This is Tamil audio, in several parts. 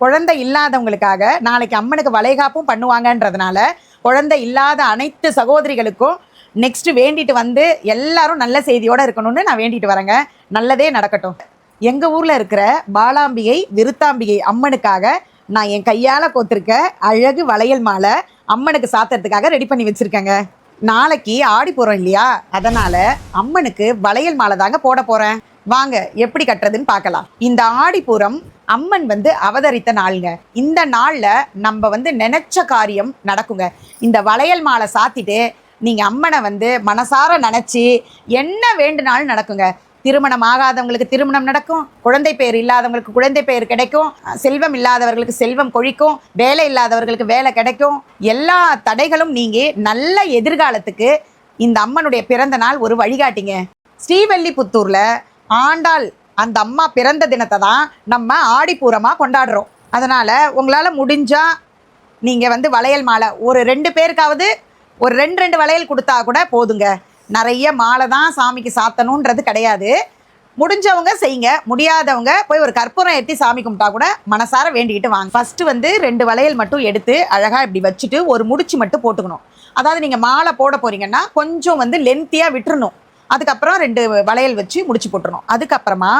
குழந்தை இல்லாதவங்களுக்காக நாளைக்கு அம்மனுக்கு வளைகாப்பும் பண்ணுவாங்கன்றதுனால குழந்தை இல்லாத அனைத்து சகோதரிகளுக்கும் நெக்ஸ்ட் வேண்டிட்டு வந்து எல்லாரும் நல்ல செய்தியோட இருக்கணும்னு நான் வேண்டிட்டு வரேங்க. நல்லதே நடக்கட்டும். எங்க ஊர்ல இருக்கிற பாலாம்பிகை விருத்தாம்பிகை அம்மனுக்காக நான் என் கையால கோத்திருக்க அழகு வளையல் மாலை அம்மனுக்கு சாத்துறதுக்காக ரெடி பண்ணி வச்சிருக்கேங்க. நாளைக்கு ஆடி போறோம் இல்லையா? அதனால அம்மனுக்கு வளையல் மாலை தாங்க போட போறேன். வாங்க எப்படி கட்டுறதுன்னு பார்க்கலாம். இந்த ஆடிப்புறம் அம்மன் வந்து அவதரித்த நாளுங்க. இந்த நாளில் நம்ம வந்து நினைச்ச காரியம் நடக்குங்க. இந்த வளையல் மாலை சாத்திட்டு நீங்கள் அம்மனை வந்து மனசார நினச்சி என்ன வேண்டுனாலும் நடக்குங்க. திருமணம் ஆகாதவங்களுக்கு திருமணம் நடக்கும். குழந்தை பேர் இல்லாதவங்களுக்கு குழந்தை பேர் கிடைக்கும். செல்வம் இல்லாதவர்களுக்கு செல்வம் கொழிக்கும். வேலை இல்லாதவர்களுக்கு வேலை கிடைக்கும். எல்லா தடைகளும் நீங்கி நல்ல எதிர்காலத்துக்கு இந்த அம்மனுடைய பிறந்த நாள் ஒரு வழிகாட்டிங்க. ஸ்ரீவல்லிபுத்தூரில் ஆண்டாள் அந்த அம்மா பிறந்த தினத்தை தான் நம்ம ஆடிப்பூரமாக கொண்டாடுறோம். அதனால் உங்களால் முடிஞ்சால் நீங்கள் வந்து வளையல் மாலை ஒரு ரெண்டு பேருக்காவது ஒரு ரெண்டு ரெண்டு வளையல் கொடுத்தா கூட போதுங்க. நிறைய மாலை தான் சாமிக்கு சாத்தணுன்றது கிடையாது. முடிஞ்சவங்க செய்யுங்க முடியாதவங்க போய் ஒரு கற்பூரம் ஏற்றி சாமி கும்பிட்டா கூட மனசார வேண்டிக்கிட்டு வாங்க. ஃபஸ்ட்டு வந்து ரெண்டு வளையல் மட்டும் எடுத்து அழகாக இப்படி வச்சுட்டு ஒரு முடிச்சு மட்டும் போட்டுக்கணும். அதாவது நீங்கள் மாலை போட போகிறீங்கன்னா கொஞ்சம் வந்து லென்த்தியாக விட்டுறணும். அதுக்கப்புறம் ரெண்டு வளையல் வச்சு முடிச்சு போட்டுருணும் அதுக்கப்புறமா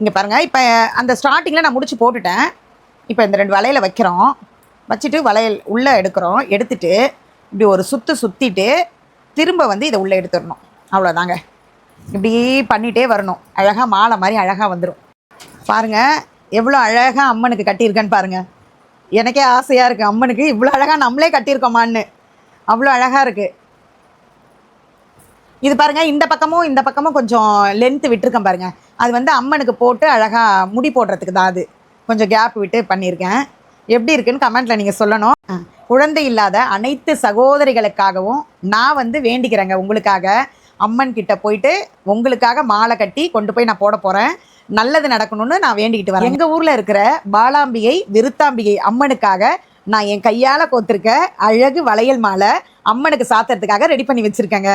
இங்கே பாருங்கள் இப்போ அந்த ஸ்டார்டிங்கில் நான் முடிச்சு போட்டுட்டேன். இப்போ இந்த ரெண்டு வளையலை வைக்கிறோம். வச்சுட்டு வளையல் உள்ளே எடுக்கிறோம். எடுத்துட்டு இப்படி ஒரு சுற்று சுற்றிட்டு திரும்ப வந்து இதை உள்ளே எடுத்துடணும். அவ்வளோதாங்க இப்படி பண்ணிகிட்டே வரணும். அழகாக மாலை மாதிரி அழகாக வந்துடும் பாருங்கள் எவ்வளோ அழகாக அம்மனுக்கு கட்டியிருக்கேன்னு பாருங்கள் எனக்கே ஆசையாக இருக்குது அம்மனுக்கு இவ்வளோ அழகாக நம்மளே கட்டியிருக்கோமான்னு. அவ்வளோ அழகாக இருக்குது இது பாருங்க இந்த பக்கமும் இந்த பக்கமும் கொஞ்சம் லென்த் விட்டுருக்கேன் பாருங்க. அது வந்து அம்மனுக்கு போட்டு அழகாக முடி போடுறதுக்கு தான் அது. கொஞ்சம் கேப் விட்டு பண்ணியிருக்கேன் எப்படி இருக்குன்னு கமெண்ட்டில் நீங்கள் சொல்லணும். குழந்தை இல்லாத அனைத்து சகோதரிகளுக்காகவும் நான் வந்து வேண்டிக்கிறேங்க உங்களுக்காக. அம்மன் கிட்ட போயிட்டு உங்களுக்காக மாலை கட்டி கொண்டு போய் நான் போட போகிறேன் நல்லது நடக்கணும்னு நான் வேண்டிக்கிட்டு வரேன். எங்கள் ஊரில் இருக்கிற பாலாம்பிகை விருத்தாம்பிகை அம்மனுக்காக நான் என் கையால் கோத்திருக்க அழகு வளையல் மாலை அம்மனுக்கு சாத்துறதுக்காக ரெடி பண்ணி வச்சுருக்கேங்க.